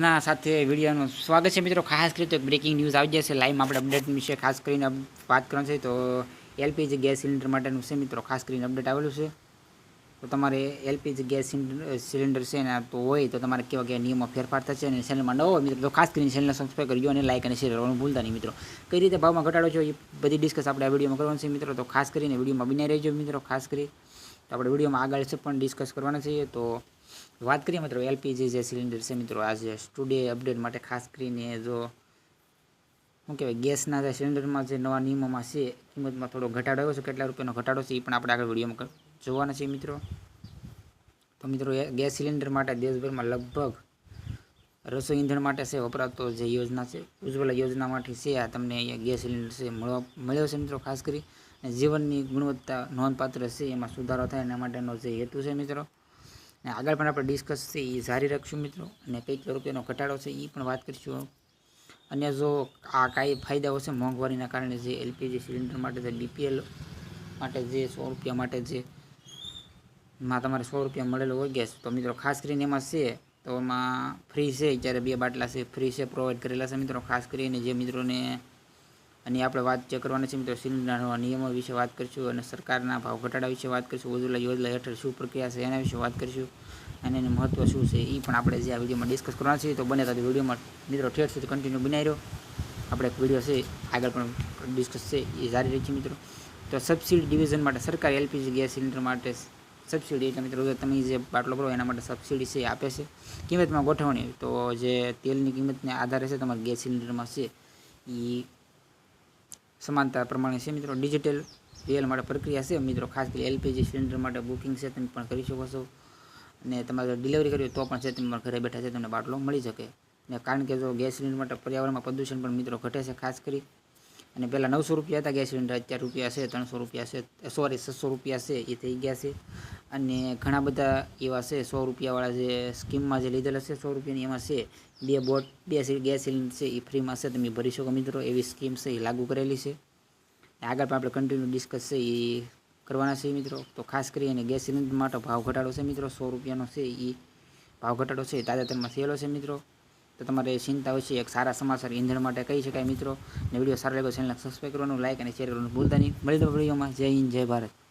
ના, સાથે વિડીયોનું સ્વાગત છે મિત્રો. ખાસ કરીને બ્રેકિંગ ન્યૂઝ આવી જશે. લાઈવમાં આપણે અપડેટ વિશે ખાસ કરીને વાત કરવાની છે. તો એલપીજી ગેસ સિલિન્ડર માટેનું છે મિત્રો. ખાસ કરીને અપડેટ આવેલું છે. તો તમારે એલપીજી ગેસ સિલિન્ડર છે ને તો હોય તો તમારે કેવા કેવા નિયમો ફેરફાર થશે અને ચેનલમાં ન હોય મિત્રો, તો ખાસ કરીને ચેનલને સબસ્ક્રાઈબ કરજો અને લાઇક અને શેર કરવાનું ભૂલતા નહીં મિત્રો. કઈ રીતે ભાવમાં ઘટાડો છો એ બધી ડિસ્કસ આપણે આ વિડીયોમાં કરવાનું છે મિત્રો. તો ખાસ કરીને વિડીયોમાં બિનાઈ રહેજો મિત્રો. ખાસ કરી તો આપણે વિડીયોમાં આગળ છે પણ ડિસ્કસ કરવાના છીએ. તો વાત કરીએ મિત્રો એલપીજી જે સિલિન્ડર છે મિત્રો આજે સ્ટુડે અપડેટ માટે ખાસ કરીને જો, શું કહેવાય, ગેસના જે સિલિન્ડરમાં જે નવા નિયમોમાં છે, કિંમતમાં થોડો ઘટાડો આવ્યો છે, કેટલા રૂપિયાનો ઘટાડો છે એ પણ આપણે આગળ વિડીયોમાં જોવાના છે મિત્રો. તો મિત્રો ગેસ સિલિન્ડર માટે દેશભરમાં લગભગ રસોઈ ઈંધણ માટે છે, વપરાતો જે યોજના છે, ઉજ્જવલા યોજનામાંથી છે, આ તમને અહીંયા ગેસ સિલિન્ડર છે મળવા, મળ્યો છે મિત્રો, ખાસ કરી. અને જીવનની ગુણવત્તા નોંધપાત્ર છે, એમાં સુધારો થાય એના માટેનો જે હેતુ છે મિત્રો. અને આગળ પણ આપણે ડિસ્કસ છે એ જારી રાખશું મિત્રો. અને કેટલા રૂપિયાનો ઘટાડો છે એ પણ વાત કરીશું અને જો આ કાંઈ ફાયદાઓ છે મોંઘવારીના કારણે જે એલપીજી સિલિન્ડર માટે જે બીપીએલ માટે જે સો રૂપિયા માટે જે માં તમારે સો રૂપિયા મળેલો હોય ગેસ, તો મિત્રો ખાસ કરીને એમાં છે, તો એમાં ફ્રી છે, જ્યારે બે બાટલા છે ફ્રી છે પ્રોવાઈડ કરેલા છે મિત્રો. ખાસ કરીને જે મિત્રોને અને આપણે વાત જે કરવાની છે મિત્રો, સિલિન્ડરના નિયમો વિશે વાત કરીશું અને સરકારના ભાવ ઘટાડા વિશે વાત કરીશું ઉજ્જવલા યોજના હેઠળ શું પ્રક્રિયા છે, એના વિશે વાત કરીશું. અને એનું મહત્ત્વ શું છે એ પણ આપણે જે આ વિડીયોમાં ડિસ્કસ કરવાના છીએ, તો બને તો વિડીયોમાં મિત્રો ઠેઠ સુધી કન્ટિન્યુ બનાવી રહ્યો. આપણે એક વીડિયો છે, આગળ પણ ડિસ્કસ છે એ જારી રહી છે મિત્રો. તો સબસિડી ડિવિઝન માટે સરકાર એલપીજી ગેસ સિલિન્ડર માટે સબસિડી એટલે મિત્રો તમે જે બાટલો ભરો એના માટે સબસિડી છે આપે છે. કિંમતમાં ગોઠવણી, તો જે તેલની કિંમતને આધારે છે, તમારે ગેસ સિલિન્ડરમાં છે એ સમાનતા પ્રમાણે છે મિત્રો. ડિજિટલ રિયલ માટે પ્રક્રિયા છે. મિત્રો, ખાસ કરી એલપીજી સિલિન્ડર માટે બુકિંગ છે, તમે પણ કરી શકો છો. અને તમારે ડિલિવરી કરવી તો પણ છે, તમે ઘરે બેઠા છે, તમને બાટલો મળી શકે. ને કારણ કે જો ગેસ સિલિન્ડર માટે પર્યાવરણમાં પ્રદૂષણ પણ મિત્રો ઘટે છે, ખાસ કરી. અને પહેલાં નવસો રૂપિયા હતા ગેસ સિલિન્ડર, અત્યારે રૂપિયા છે, ત્રણસો રૂપિયા છે સોરી છસો રૂપિયા છે, એ થઈ ગયા છે. અને ઘણા બધા એવા છે, સો રૂપિયાવાળા જે સ્કીમમાં જે લીધેલા છે, સો રૂપિયાની એમાં છે, બે બોટ, બે ગેસ સિલિન્ડર છે, એ ફ્રીમાં છે, તમે ભરી શકો મિત્રો, એવી સ્કીમ છે, એ લાગુ કરેલી છે. આગળ પણ આપણે કન્ટિન્યુ ડિસ્કસ છે, એ કરવાના છે મિત્રો. તો ખાસ કરીને ગેસ સિલિન્ડર માટે ભાવ ઘટાડો છે મિત્રો, સો રૂપિયાનો છે, એ ભાવ ઘટાડો છે તાજેતરમાં થયેલો છે મિત્રો. તો તમારે ચિંતા હોય છે, એક સારા સમાચાર ઈંધણ માટે કહી શકાય મિત્રો. ને વીડિયો સારો લાગ્યો ચેનલને સબસ્ક્રાઈબ કરવાનું લાઇક અને શેર કરવાનું ભૂલતા નહીં. મળી વિડીયોમાં. જય હિન્દ, જય ભારત.